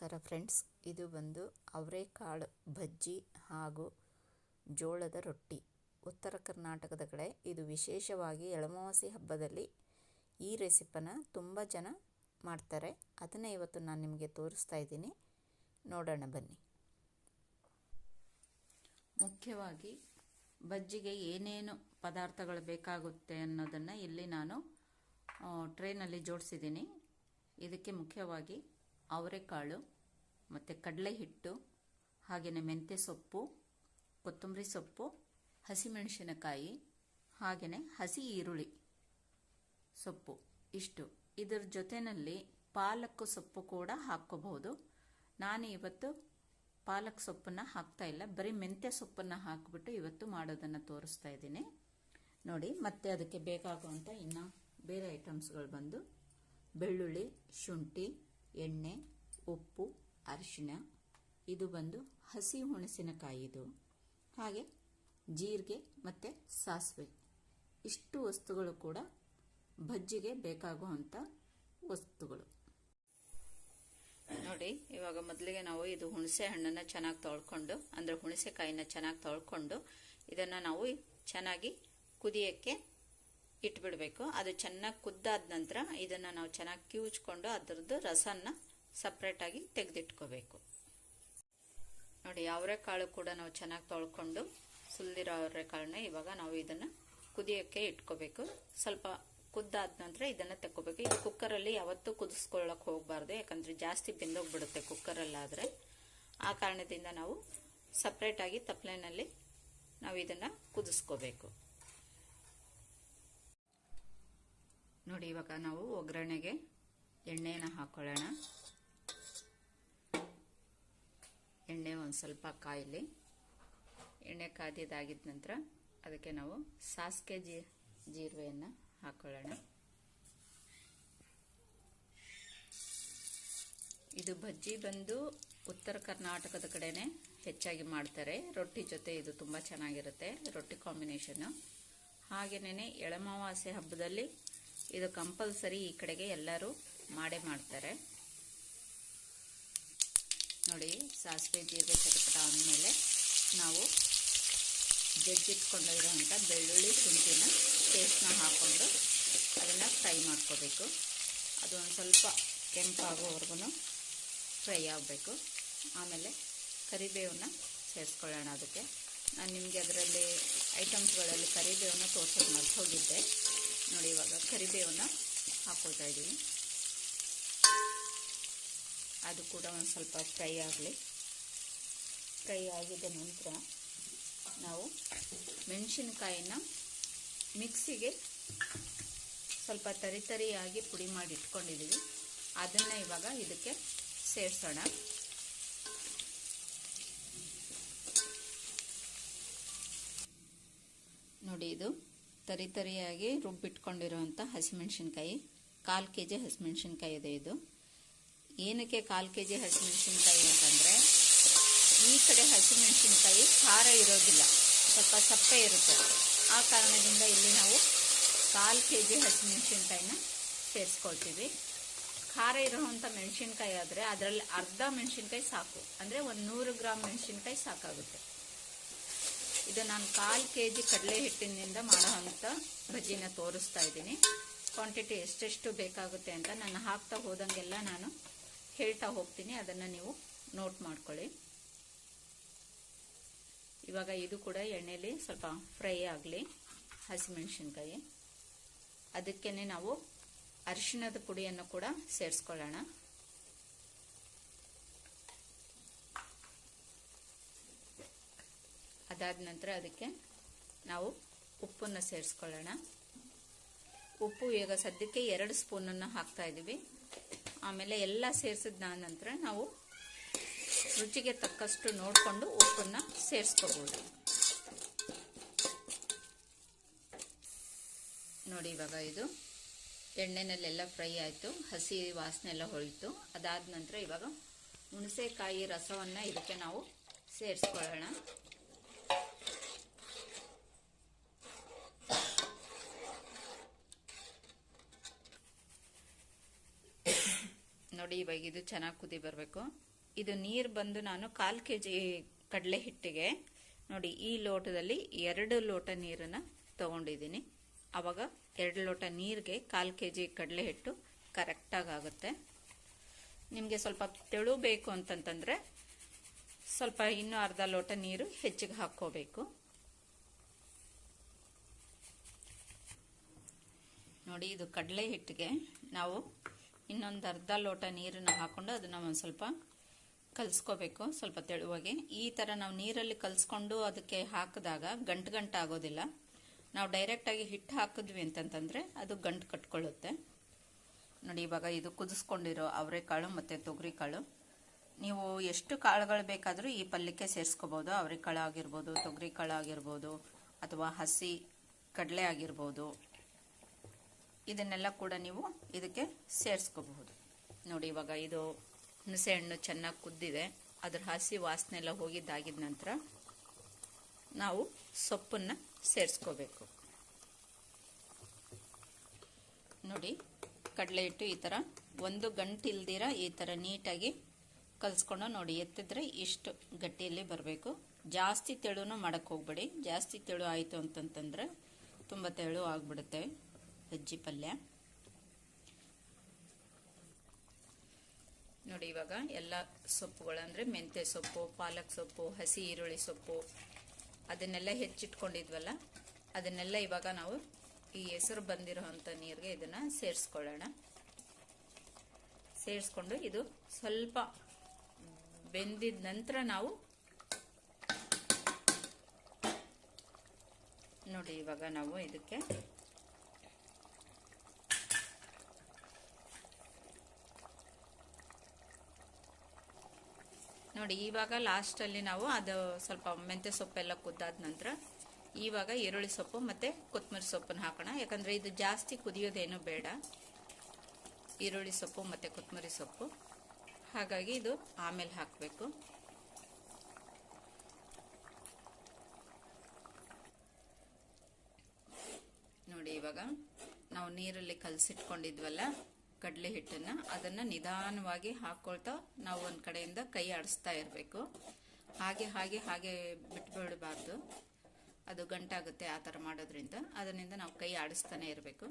ನಮಸ್ಕಾರ ಫ್ರೆಂಡ್ಸ್, ಇದು ಬಂದು ಅವರೆಕಾಳು ಬಜ್ಜಿ ಹಾಗೂ ಜೋಳದ ರೊಟ್ಟಿ. ಉತ್ತರ ಕರ್ನಾಟಕದ ಕಡೆ ಇದು ವಿಶೇಷವಾಗಿ ಎಳಮಾವಾಸಿ ಹಬ್ಬದಲ್ಲಿ ಈ ರೆಸಿಪನ ತುಂಬ ಜನ ಮಾಡ್ತಾರೆ. ಅದನ್ನೇ ಇವತ್ತು ನಾನು ನಿಮಗೆ ತೋರಿಸ್ತಾ ಇದ್ದೀನಿ. ನೋಡೋಣ ಬನ್ನಿ. ಮುಖ್ಯವಾಗಿ ಬಜ್ಜಿಗೆ ಏನೇನು ಪದಾರ್ಥಗಳು ಬೇಕಾಗುತ್ತೆ ಅನ್ನೋದನ್ನು ಇಲ್ಲಿ ನಾನು ಟ್ರೇನಲ್ಲಿ ಜೋಡಿಸಿದ್ದೀನಿ. ಇದಕ್ಕೆ ಮುಖ್ಯವಾಗಿ ಅವರೆಕಾಳು, ಮತ್ತು ಕಡಲೆ ಹಿಟ್ಟು ಹಾಗೆಯೇ ಮೆಂತ್ಯ ಸೊಪ್ಪು, ಕೊತ್ತಂಬರಿ ಸೊಪ್ಪು, ಹಸಿಮೆಣಸಿನಕಾಯಿ ಹಾಗೆಯೇ ಹಸಿ ಈರುಳ್ಳಿ ಸೊಪ್ಪು ಇಷ್ಟು. ಇದರ ಜೊತೆಯಲ್ಲಿ ಪಾಲಕ್ ಸೊಪ್ಪು ಕೂಡ ಹಾಕ್ಕೋಬಹುದು. ನಾನು ಇವತ್ತು ಪಾಲಕ್ ಸೊಪ್ಪನ್ನು ಹಾಕ್ತಾ ಇಲ್ಲ. ಬರೀ ಮೆಂತ್ಯ ಸೊಪ್ಪನ್ನು ಹಾಕಿಬಿಟ್ಟು ಇವತ್ತು ಮಾಡೋದನ್ನು ತೋರಿಸ್ತಾ ಇದ್ದೀನಿ. ನೋಡಿ, ಮತ್ತೆ ಅದಕ್ಕೆ ಬೇಕಾಗುವಂಥ ಇನ್ನೂ ಬೇರೆ ಐಟಮ್ಸ್ಗಳು ಬಂದು, ಬೆಳ್ಳುಳ್ಳಿ, ಶುಂಠಿ ಎಣ್ಣೆ, ಉಪ್ಪು, ಅರಿಶಿಣ, ಇದು ಬಂದು ಹಸಿ ಹುಣಸಿನಕಾಯಿ ಇದು ಹಾಗೆ ಜೀರಿಗೆ ಮತ್ತು ಸಾಸಿವೆ. ಇಷ್ಟು ವಸ್ತುಗಳು ಕೂಡ ಬಜ್ಜಿಗೆ ಬೇಕಾಗುವಂಥ ವಸ್ತುಗಳು. ನೋಡಿ, ಇವಾಗ ಮೊದಲಿಗೆ ನಾವು ಇದು ಹುಣಸೆ ಹಣ್ಣನ್ನು ಚೆನ್ನಾಗಿ ತೊಳ್ಕೊಂಡು, ಅಂದರೆ ಹುಣಸೆಕಾಯಿನ ಚೆನ್ನಾಗಿ ತೊಳ್ಕೊಂಡು, ಇದನ್ನು ನಾವು ಚೆನ್ನಾಗಿ ಕುದಿಯೋಕ್ಕೆ ಇಟ್ಬಿಡಬೇಕು. ಅದು ಚೆನ್ನಾಗಿ ಕುದ್ದಾದ ನಂತರ ಇದನ್ನು ನಾವು ಚೆನ್ನಾಗಿ ಕಿವುಚ್ಕೊಂಡು ಅದರದ್ದು ರಸನ ಸಪ್ರೇಟಾಗಿ ತೆಗೆದಿಟ್ಕೋಬೇಕು. ನೋಡಿ, ಅವರೆಕಾಳು ಕೂಡ ನಾವು ಚೆನ್ನಾಗಿ ತೊಳ್ಕೊಂಡು ಸುಲಿದಿರೋ ಅವರೆಕಾಳನ್ನ ಇವಾಗ ನಾವು ಇದನ್ನು ಕುದಿಯೋಕ್ಕೆ ಇಟ್ಕೋಬೇಕು. ಸ್ವಲ್ಪ ಕುದ್ದಾದ ನಂತರ ಇದನ್ನು ತಕ್ಕೋಬೇಕು. ಇದು ಕುಕ್ಕರಲ್ಲಿ ಯಾವತ್ತೂ ಕುದಿಸ್ಕೊಳ್ಳೋಕೆ ಹೋಗಬಾರ್ದು, ಯಾಕಂದರೆ ಜಾಸ್ತಿ ಬೆಂದೋಗ್ಬಿಡುತ್ತೆ ಕುಕ್ಕರಲ್ಲಾದರೆ. ಆ ಕಾರಣದಿಂದ ನಾವು ಸಪ್ರೇಟಾಗಿ ತಪ್ಪಲೆನಲ್ಲಿ ನಾವು ಇದನ್ನು ಕುದಿಸ್ಕೋಬೇಕು. ನೋಡಿ, ಇವಾಗ ನಾವು ಒಗ್ಗರಣೆಗೆ ಎಣ್ಣೆನ ಹಾಕೊಳ್ಳೋಣ. ಎಣ್ಣೆ ಒಂದು ಸ್ವಲ್ಪ ಕಾಯಲಿ. ಎಣ್ಣೆ ಕಾದಿದ್ದಾಗಿದ್ದ ನಂತರ ಅದಕ್ಕೆ ನಾವು ಸಾಸಿಗೆ ಜೀ, ಜೀರುವೆಯನ್ನು ಹಾಕೊಳ್ಳೋಣ. ಇದು ಬಜ್ಜಿ ಬಂದು ಉತ್ತರ ಕರ್ನಾಟಕದ ಕಡೆನೆ ಹೆಚ್ಚಾಗಿ ಮಾಡ್ತಾರೆ. ರೊಟ್ಟಿ ಜೊತೆ ಇದು ತುಂಬ ಚೆನ್ನಾಗಿರುತ್ತೆ, ರೊಟ್ಟಿ ಕಾಂಬಿನೇಷನ್ನು. ಹಾಗೆಯೇ ಎಳಮಾವಾಸೆ ಹಬ್ಬದಲ್ಲಿ ಇದು ಕಂಪಲ್ಸರಿ ಈ ಕಡೆಗೆ ಎಲ್ಲರೂ ಮಾಡೇ ಮಾಡ್ತಾರೆ. ನೋಡಿ, ಸಾಸಿವೆ ಜೀರಿಗೆ ಚಟಪಟ ಅಂದಮೇಲೆ ನಾವು ಜಜ್ಜಿಟ್ಕೊಂಡಿರೋಂಥ ಬೆಳ್ಳುಳ್ಳಿ ಶುಂಠಿನ ಪೇಸ್ಟ್ನ ಹಾಕ್ಕೊಂಡು ಅದನ್ನು ಫ್ರೈ ಮಾಡ್ಕೋಬೇಕು. ಅದು ಒಂದು ಸ್ವಲ್ಪ ಕೆಂಪಾಗೋವರೆಗೂ ಫ್ರೈ ಆಗಬೇಕು. ಆಮೇಲೆ ಕರಿಬೇವನ್ನ ಸೇರಿಸ್ಕೊಳ್ಳೋಣ ಅದಕ್ಕೆ. ನಾನು ನಿಮಗೆ ಅದರಲ್ಲಿ ಐಟಮ್ಸ್ಗಳಲ್ಲಿ ಕರಿಬೇವನ್ನ ತೋರ್ಸೋದು ಮರ್ತು ಹೋಗಿದ್ದೆ. ನೋಡಿ ಇವಾಗ ಕರಿಬೇವನ್ನು ಹಾಕ್ಕೊಳ್ತಾ ಇದ್ದೀನಿ ಅದು ಕೂಡ ಒಂದು ಸ್ವಲ್ಪ ಫ್ರೈ ಆಗಲಿ. ಫ್ರೈ ಆಗಿದ ನಂತರ ನಾವು ಮೆಣಸಿನಕಾಯಿನ ಮಿಕ್ಸಿಗೆ ಸ್ವಲ್ಪ ತರಿ ತರಿಯಾಗಿ ಪುಡಿ ಮಾಡಿ ಇಟ್ಕೊಂಡಿದ್ದೀವಿ. ಅದನ್ನು ಇವಾಗ ಇದಕ್ಕೆ ಸೇರಿಸೋಣ ನೋಡಿ ಇದು ತರಿ ತರಿಯಾಗಿ ರುಬ್ಬಿಟ್ಕೊಂಡಿರುವಂಥ ಹಸಿಮೆಣ್ಸಿನ್ಕಾಯಿ, ಕಾಲು ಕೆ ಜಿ ಹಸಿಮೆಣ್ಸಿನ್ಕಾಯಿ ಇದೆ ಇದು. ಏನಕ್ಕೆ ಕಾಲು ಕೆ ಜಿ ಹಸಿಮೆಣ್ಸಿನ್ಕಾಯಿ ಅಂತಂದರೆ, ಈ ಕಡೆ ಹಸಿಮೆಣ್ಸಿನ್ಕಾಯಿ ಖಾರ ಇರೋದಿಲ್ಲ, ಸ್ವಲ್ಪ ಸಪ್ಪೆ ಇರುತ್ತೆ. ಆ ಕಾರಣದಿಂದ ಇಲ್ಲಿ ನಾವು ಕಾಲು ಕೆ ಜಿ ಹಸಿಮೆಣಸಿನ್ಕಾಯಿನ ಸೇರಿಸ್ಕೊಳ್ತೀವಿ. ಖಾರ ಇರೋವಂಥ ಮೆಣಸಿನ್ಕಾಯಿ ಆದರೆ ಅದರಲ್ಲಿ ಅರ್ಧ ಮೆಣಸಿನ್ಕಾಯಿ ಸಾಕು. ಅಂದರೆ ಒಂದು ನೂರು ಗ್ರಾಮ್ ಮೆಣಸಿನ್ಕಾಯಿ ಸಾಕಾಗುತ್ತೆ. ಇದು ನಾನು ಕಾಲು ಕೆ ಜಿ ಕಡಲೆ ಹಿಟ್ಟಿನಿಂದ ಮಾಡೋ ಅಂಥ ಬಜ್ಜಿನ ತೋರಿಸ್ತಾ ಇದ್ದೀನಿ. ಕ್ವಾಂಟಿಟಿ ಎಷ್ಟೆಷ್ಟು ಬೇಕಾಗುತ್ತೆ ಅಂತ ನಾನು ಹಾಕ್ತಾ ಹೋದಂಗೆಲ್ಲ ನಾನು ಹೇಳ್ತಾ ಹೋಗ್ತೀನಿ. ಅದನ್ನು ನೀವು ನೋಟ್ ಮಾಡ್ಕೊಳ್ಳಿ. ಇವಾಗ ಇದು ಕೂಡ ಎಣ್ಣೆಯಲ್ಲಿ ಸ್ವಲ್ಪ ಫ್ರೈ ಆಗಲಿ, ಹಸಿಮೆಣಸಿನ್ಕಾಯಿ. ಅದಕ್ಕೇ ನಾವು ಅರಿಶಿಣದ ಪುಡಿಯನ್ನು ಕೂಡ ಸೇರಿಸ್ಕೊಳ್ಳೋಣ. ಅದಾದ ನಂತರ ಅದಕ್ಕೆ ನಾವು ಉಪ್ಪನ್ನು ಸೇರಿಸ್ಕೊಳ್ಳೋಣ. ಉಪ್ಪು ಈಗ ಸದ್ಯಕ್ಕೆ ಎರಡು ಸ್ಪೂನನ್ನು ಹಾಕ್ತಾ ಇದ್ದೀವಿ. ಆಮೇಲೆ ಎಲ್ಲ ಸೇರಿಸಿದ ನಂತರ ನಾವು ರುಚಿಗೆ ತಕ್ಕಷ್ಟು ನೋಡಿಕೊಂಡು ಉಪ್ಪನ್ನು ಸೇರಿಸ್ಕೋಬೋದು. ನೋಡಿ ಇವಾಗ ಇದು ಎಣ್ಣೆನಲ್ಲೆಲ್ಲ ಫ್ರೈ ಆಯಿತು, ಹಸಿ ವಾಸನೆ ಎಲ್ಲ ಹೋಯಿತು ಅದಾದ ನಂತರ ಇವಾಗ ಹುಣಸೆಕಾಯಿ ರಸವನ್ನು ಇದಕ್ಕೆ ನಾವು ಸೇರಿಸ್ಕೊಳ್ಳೋಣ. ನೋಡಿ ಇವಾಗ ಇದು ಚೆನ್ನಾಗಿ ಕುದಿ ಬರಬೇಕು. ಇದು ನೀರು ಬಂದು ನಾನು ಕಾಲು ಕೆ ಜಿ ಕಡಲೆ ಹಿಟ್ಟಿಗೆ ನೋಡಿ ಈ ಲೋಟದಲ್ಲಿ ಎರಡು ಲೋಟ ನೀರನ್ನು ತಗೊಂಡಿದ್ದೀನಿ. ಆವಾಗ ಎರಡು ಲೋಟ ನೀರಿಗೆ ಕಾಲು ಕೆ ಜಿ ಕಡಲೆ ಹಿಟ್ಟು ಕರೆಕ್ಟಾಗಿ ಆಗುತ್ತೆ. ನಿಮಗೆ ಸ್ವಲ್ಪ ತೆಳು ಬೇಕು ಅಂತಂತಂದರೆ ಸ್ವಲ್ಪ ಇನ್ನೂ ಅರ್ಧ ಲೋಟ ನೀರು ಹೆಚ್ಚಿಗೆ ಹಾಕ್ಕೋಬೇಕು. ನೋಡಿ ಇದು ಕಡಲೆ ಹಿಟ್ಟಿಗೆ ನಾವು ಇನ್ನೊಂದು ಅರ್ಧ ಲೋಟ ನೀರನ್ನು ಹಾಕೊಂಡು ಅದನ್ನು ಒಂದು ಸ್ವಲ್ಪ ಕಲಿಸ್ಕೋಬೇಕು, ಸ್ವಲ್ಪ ತೆಳುವಾಗಿ. ಈ ಥರ ನಾವು ನೀರಲ್ಲಿ ಕಲಿಸ್ಕೊಂಡು ಅದಕ್ಕೆ ಹಾಕಿದಾಗ ಗಂಟು ಗಂಟು ಆಗೋದಿಲ್ಲ. ನಾವು ಡೈರೆಕ್ಟಾಗಿ ಹಿಟ್ಟು ಹಾಕಿದ್ವಿ ಅಂತಂತಂದರೆ ಅದು ಗಂಟು ಕಟ್ಕೊಳ್ಳುತ್ತೆ. ನೋಡಿ, ಇವಾಗ ಇದು ಕುದಿಸ್ಕೊಂಡಿರೋ ಅವರೆಕಾಳು ಮತ್ತು ತೊಗರಿಕಾಳು. ನೀವು ಎಷ್ಟು ಕಾಳುಗಳು ಬೇಕಾದರೂ ಈ ಪಲ್ಯಕ್ಕೆ ಸೇರಿಸ್ಕೋಬೋದು. ಅವರೆಕಾಳು ಆಗಿರ್ಬೋದು ತೊಗರಿ ಕಾಳು ಆಗಿರ್ಬೋದು, ಅಥವಾ ಹಸಿ ಕಡಲೆ ಆಗಿರ್ಬೋದು. ಇದನ್ನೆಲ್ಲ ಕೂಡ ನೀವು ಇದಕ್ಕೆ ಸೇರಿಸ್ಕೋಬಹುದು. ನೋಡಿ, ಇವಾಗ ಇದು ಹುಣಸೆ ಹಣ್ಣು ಚೆನ್ನಾಗಿ ಕುದ್ದಿದೆ. ಅದ್ರ ಹಸಿ ವಾಸನೆ ಎಲ್ಲ ಹೋಗಿದ್ದಾಗಿದ ನಂತರ ನಾವು ಸೊಪ್ಪನ್ನು ಸೇರಿಸ್ಕೋಬೇಕು. ನೋಡಿ, ಕಡಲೆ ಹಿಟ್ಟು ಈ ಥರ ಒಂದು ಗಂಟು ಇಲ್ದಿರ ಈ ಥರ ನೀಟಾಗಿ ಕಲಿಸ್ಕೊಂಡು ನೋಡಿ, ಎತ್ತಿದ್ರೆ ಇಷ್ಟು ಗಟ್ಟಿಯಲ್ಲಿ ಬರಬೇಕು. ಜಾಸ್ತಿ ತೆಳುನೂ ಮಾಡಕ್ಕೆ ಹೋಗ್ಬೇಡಿ. ಜಾಸ್ತಿ ತೆಳು ಆಯಿತು ಅಂತಂತಂದರೆ ತುಂಬ ತೆಳು ಆಗಿಬಿಡುತ್ತೆ. ಬಜ್ಜಿ ಪಲ್ಯ. ನೋಡಿ ಇವಾಗ ಎಲ್ಲ ಸೊಪ್ಪುಗಳು ಅಂದರೆ ಮೆಂತ್ಯ ಸೊಪ್ಪು, ಪಾಲಕ್ ಸೊಪ್ಪು, ಹಸಿ ಈರುಳ್ಳಿ ಸೊಪ್ಪು, ಅದನ್ನೆಲ್ಲ ಹೆಚ್ಚಿಟ್ಕೊಂಡಿದ್ವಲ್ಲ, ಅದನ್ನೆಲ್ಲ ಇವಾಗ ನಾವು ಈ ಹೆಸರು ಬಂದಿರೋ ನೀರಿಗೆ ಇದನ್ನು ಸೇರಿಸ್ಕೊಳ್ಳೋಣ. ಸೇರಿಸ್ಕೊಂಡು ಇದು ಸ್ವಲ್ಪ ಬೆಂದಿದ ನಂತರ ನಾವು ನೋಡಿ ಇವಾಗ ನಾವು ಇದಕ್ಕೆ ನೋಡಿ, ಇವಾಗ ಲಾಸ್ಟಲ್ಲಿ ನಾವು ಅದು ಸ್ವಲ್ಪ ಮೆಂತ್ಯ ಸೊಪ್ಪೆಲ್ಲ ಕುದ್ದಾದ ನಂತರ ಇವಾಗ ಈರುಳ್ಳಿ ಸೊಪ್ಪು ಮತ್ತು ಕೊತ್ತಂಬರಿ ಸೊಪ್ಪನ್ನು ಹಾಕೋಣ. ಯಾಕಂದರೆ ಇದು ಜಾಸ್ತಿ ಕುದಿಯೋದೇನು ಬೇಡ. ಈರುಳ್ಳಿ ಸೊಪ್ಪು ಮತ್ತು ಕೊತ್ತಂಬರಿ ಸೊಪ್ಪು. ಹಾಗಾಗಿ ಇದು ಆಮೇಲೆ ಹಾಕಬೇಕು. ನೋಡಿ, ಇವಾಗ ನಾವು ನೀರಲ್ಲಿ ಕಲಸಿಟ್ಕೊಂಡಿದ್ವಲ್ಲ ಕಡಲೆ ಹಿಟ್ಟನ್ನು ಅದನ್ನು ನಿಧಾನವಾಗಿ ಹಾಕ್ಕೊಳ್ತಾ ನಾವು ಒಂದು ಕಡೆಯಿಂದ ಕೈ ಆಡಿಸ್ತಾ ಇರಬೇಕು. ಹಾಗೆ ಹಾಗೆ ಹಾಗೆ ಬಿಟ್ಬಿಡಬಾರ್ದು. ಅದು ಗಂಟಾಗುತ್ತೆ ಆ ಥರ ಮಾಡೋದ್ರಿಂದ. ಅದರಿಂದ ನಾವು ಕೈ ಆಡಿಸ್ತಾನೆ ಇರಬೇಕು.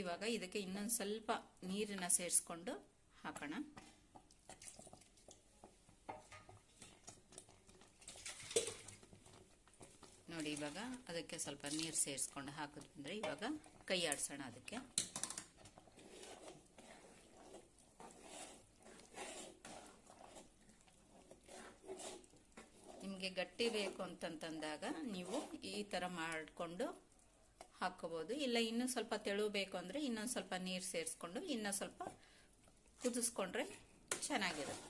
ಇವಾಗ ಇದಕ್ಕೆ ಇನ್ನೊಂದು ಸ್ವಲ್ಪ ನೀರನ್ನು ಸೇರಿಸ್ಕೊಂಡು ಹಾಕೋಣ. ನೋಡಿ, ಇವಾಗ ಅದಕ್ಕೆ ಸ್ವಲ್ಪ ನೀರು ಸೇರಿಸ್ಕೊಂಡು ಹಾಕಿದ್ರಂದ್ರೆ ಇವಾಗ ಕೈ ಆಡಿಸೋಣ ಅದಕ್ಕೆ ನಿಮಗೆ ಅಂತಂತಂದಾಗ ನೀವು ಈ ಥರ ಮಾಡಿಕೊಂಡು ಹಾಕ್ಕೋಬೋದು. ಇಲ್ಲ ಇನ್ನೂ ಸ್ವಲ್ಪ ತೆಳು ಬೇಕು ಅಂದರೆ ಇನ್ನೊಂದು ಸ್ವಲ್ಪ ನೀರು ಸೇರಿಸ್ಕೊಂಡು ಇನ್ನೂ ಸ್ವಲ್ಪ ಕುದಿಸ್ಕೊಂಡ್ರೆ ಚೆನ್ನಾಗಿರುತ್ತೆ.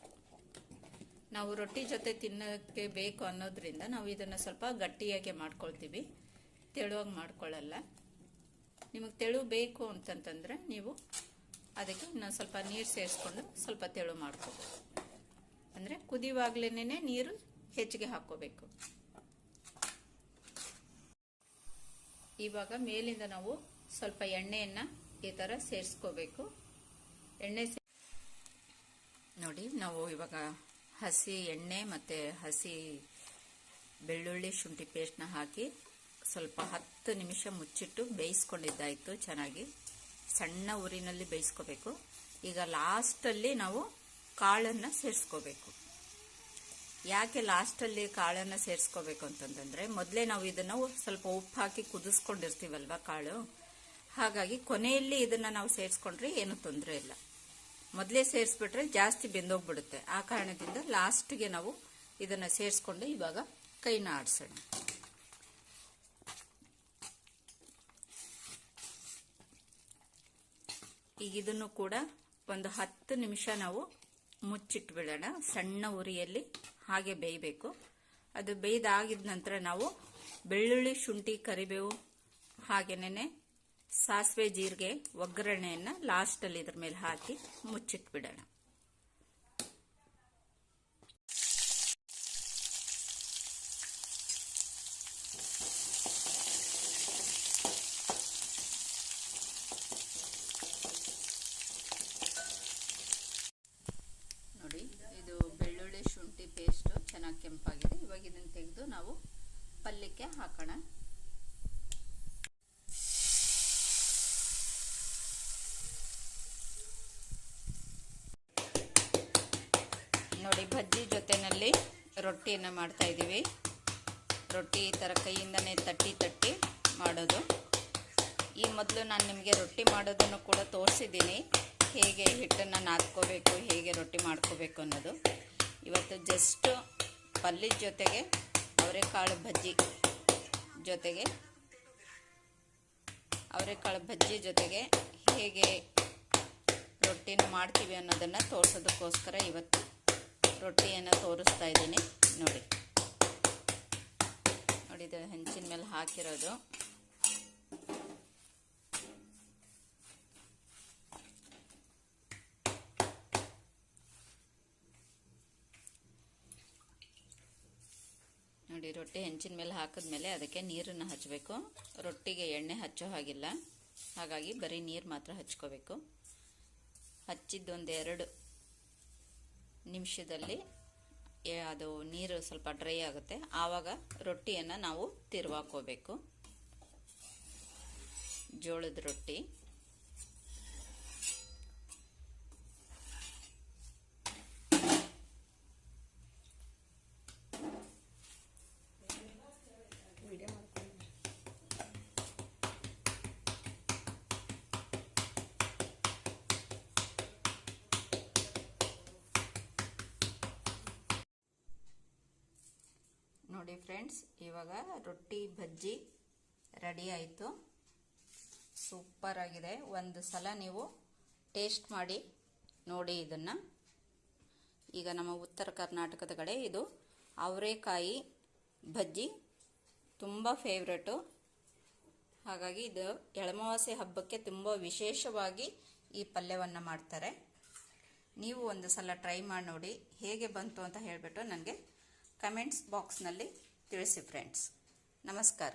ನಾವು ರೊಟ್ಟಿ ಜೊತೆ ತಿನ್ನೋಕ್ಕೆ ಬೇಕು ಅನ್ನೋದ್ರಿಂದ ನಾವು ಇದನ್ನು ಸ್ವಲ್ಪ ಗಟ್ಟಿಯಾಗಿ ಮಾಡ್ಕೊಳ್ತೀವಿ. ತೆಳುವಾಗಿ ಮಾಡ್ಕೊಳ್ಳಲ್ಲ ನಿಮಗೆ ತೆಳು ಬೇಕು ಅಂತಂತಂದರೆ ನೀವು ಅದಕ್ಕೆ ಇನ್ನೊಂದು ಸ್ವಲ್ಪ ನೀರು ಸೇರಿಸ್ಕೊಂಡು ಸ್ವಲ್ಪ ತೆಳು ಮಾಡ್ಕೋಬೇಕು ಅಂದರೆ ಕುದಿಯುವಾಗಲೇ ನೀರು ಹೆಚ್ಚಿಗೆ ಹಾಕ್ಕೋಬೇಕು. ಇವಾಗ ಮೇಲಿಂದ ನಾವು ಸ್ವಲ್ಪ ಎಣ್ಣೆಯನ್ನು ಈ ಥರ ಸೇರಿಸ್ಕೋಬೇಕು. ಎಣ್ಣೆ ನೋಡಿ, ನಾವು ಇವಾಗ ಹಸಿ ಎಣ್ಣೆ ಮತ್ತು ಹಸಿ ಬೆಳ್ಳುಳ್ಳಿ ಶುಂಠಿ ಪೇಸ್ಟ್ನ ಹಾಕಿ ಸ್ವಲ್ಪ ಹತ್ತು ನಿಮಿಷ ಮುಚ್ಚಿಟ್ಟು ಬೇಯಿಸ್ಕೊಂಡಿದ್ದಾಯಿತು ಚೆನ್ನಾಗಿ. ಸಣ್ಣ ಊರಿನಲ್ಲಿ ಬೇಯಿಸ್ಕೋಬೇಕು. ಈಗ ಲಾಸ್ಟಲ್ಲಿ ನಾವು ಕಾಳನ್ನು ಸೇರಿಸ್ಕೋಬೇಕು. ಯಾಕೆ ಲಾಸ್ಟಲ್ಲಿ ಕಾಳನ್ನು ಸೇರಿಸ್ಕೋಬೇಕು ಅಂತಂತಂದರೆ ಮೊದಲೇ ನಾವು ಇದನ್ನು ಸ್ವಲ್ಪ ಉಪ್ಪು ಹಾಕಿ ಕುದಿಸ್ಕೊಂಡಿರ್ತೀವಲ್ವ ಕಾಳು? ಹಾಗಾಗಿ ಕೊನೆಯಲ್ಲಿ ಇದನ್ನು ನಾವು ಸೇರಿಸ್ಕೊಂಡ್ರೆ ಏನು ತೊಂದರೆ ಇಲ್ಲ. ಮೊದಲೇ ಸೇರಿಸ್ಬಿಟ್ರೆ ಜಾಸ್ತಿ ಬೆಂದೋಗ್ಬಿಡುತ್ತೆ. ಆ ಕಾರಣದಿಂದ ಲಾಸ್ಟ್ಗೆ ನಾವು ಇದನ್ನು ಸೇರಿಸ್ಕೊಂಡು ಇವಾಗ ಕೈನ ಆಡಿಸೋಣ. ಈಗ ಇದನ್ನು ಕೂಡ ಒಂದು ಹತ್ತು ನಿಮಿಷ ನಾವು ಮುಚ್ಚಿಟ್ಬಿಡೋಣ. ಸಣ್ಣ ಉರಿಯಲ್ಲಿ ಹಾಗೆ ಬೇಯಬೇಕು. ಅದು ಬೇಯ್ದಾಗಿದ ನಂತರ ನಾವು ಬೆಳ್ಳುಳ್ಳಿ, ಶುಂಠಿ, ಕರಿಬೇವು ಹಾಗೆನೇ ಸಾಸಿವೆ ಜೀರಿಗೆ ಒಗ್ಗರಣೆಯನ್ನು ಲಾಸ್ಟಲ್ಲಿ ಇದ್ರ ಮೇಲೆ ಹಾಕಿ ಮುಚ್ಚಿಟ್ಬಿಡೋಣ ನೋಡಿ ಇದು ಕೆಂಪಾಗಿದೆ. ಇವಾಗ ಇದನ್ನು ತೆಗೆದು ನಾವು ಪಲ್ಯಕ್ಕೆ ಹಾಕೋಣ. ನೋಡಿ, ಬಜ್ಜಿ ಜೊತೆನಲ್ಲಿ ರೊಟ್ಟಿಯನ್ನು ಮಾಡ್ತಾ ಇದ್ದೀವಿ. ರೊಟ್ಟಿ ಈ ಥರ ಕೈಯಿಂದನೇ ತಟ್ಟಿ ತಟ್ಟಿ ಮಾಡೋದು. ಈ ಮೊದಲು ನಾನು ನಿಮಗೆ ರೊಟ್ಟಿ ಮಾಡೋದನ್ನು ಕೂಡ ತೋರಿಸಿದ್ದೀನಿ. ಹೇಗೆ ಹಿಟ್ಟನ್ನು ನಾದ್ಕೋಬೇಕು, ಹೇಗೆ ರೊಟ್ಟಿ ಮಾಡ್ಕೋಬೇಕು ಅನ್ನೋದು. ಇವತ್ತು ಜಸ್ಟ್ ಪಲ್ಯದ ಜೊತೆಗೆ ಅವರೆಕಾಳು ಬಜ್ಜಿ ಜೊತೆಗೆ, ಅವರೆಕಾಳು ಬಜ್ಜಿ ಜೊತೆಗೆ ಹೇಗೆ ರೊಟ್ಟಿನ ಮಾಡ್ತೀವಿ ಅನ್ನೋದನ್ನು ತೋರಿಸೋದಕ್ಕೋಸ್ಕರ ಇವತ್ತು ರೊಟ್ಟಿಯನ್ನು ತೋರಿಸ್ತಾ ಇದ್ದೀನಿ. ನೋಡಿ. ನೋಡಿ ಹೆಂಚಿನ ಮೇಲೆ ಹಾಕಿರೋದು. ನೋಡಿ ರೊಟ್ಟಿ ಹೆಂಚಿನ ಮೇಲೆ ಹಾಕಿದ್ಮೇಲೆ ಅದಕ್ಕೆ ನೀರನ್ನು ಹಚ್ಚಬೇಕು. ರೊಟ್ಟಿಗೆ ಎಣ್ಣೆ ಹಚ್ಚೋ ಹಾಗಿಲ್ಲ. ಹಾಗಾಗಿ ಬರೀ ನೀರು ಮಾತ್ರ ಹಚ್ಕೋಬೇಕು. ಹಚ್ಚಿದ್ದೊಂದೆರಡು ನಿಮಿಷದಲ್ಲಿ ಅದು ನೀರು ಸ್ವಲ್ಪ ಡ್ರೈ ಆಗುತ್ತೆ. ಆವಾಗ ರೊಟ್ಟಿಯನ್ನು ನಾವು ತಿರುವಾಕೋಬೇಕು ಜೋಳದ ರೊಟ್ಟಿ. ನೋಡಿ ಫ್ರೆಂಡ್ಸ್, ಇವಾಗ ರೊಟ್ಟಿ, ಬಜ್ಜಿ ರೆಡಿ ಆಯಿತು. ಸೂಪರ್ ಆಗಿದೆ. ಒಂದು ಸಲ ನೀವು ಟೇಸ್ಟ್ ಮಾಡಿ ನೋಡಿ ಇದನ್ನು. ಈಗ ನಮ್ಮ ಉತ್ತರ ಕರ್ನಾಟಕದ ಕಡೆ ಇದು ಅವರೆಕಾಯಿ ಬಜ್ಜಿ ತುಂಬ ಫೇವ್ರೆಟು ಹಾಗಾಗಿ ಇದು ಎಳಮವಾಸೆ ಹಬ್ಬಕ್ಕೆ ತುಂಬ ವಿಶೇಷವಾಗಿ ಈ ಪಲ್ಯವನ್ನು ಮಾಡ್ತಾರೆ. ನೀವು ಒಂದು ಸಲ ಟ್ರೈ ಮಾಡಿ ನೋಡಿ ಹೇಗೆ ಬಂತು ಅಂತ ಹೇಳಿಬಿಟ್ಟು ನನಗೆ ಕಮೆಂಟ್ಸ್ ಬಾಕ್ಸ್ನಲ್ಲಿ ತಿಳಿಸಿ ಫ್ರೆಂಡ್ಸ್ ನಮಸ್ಕಾರ.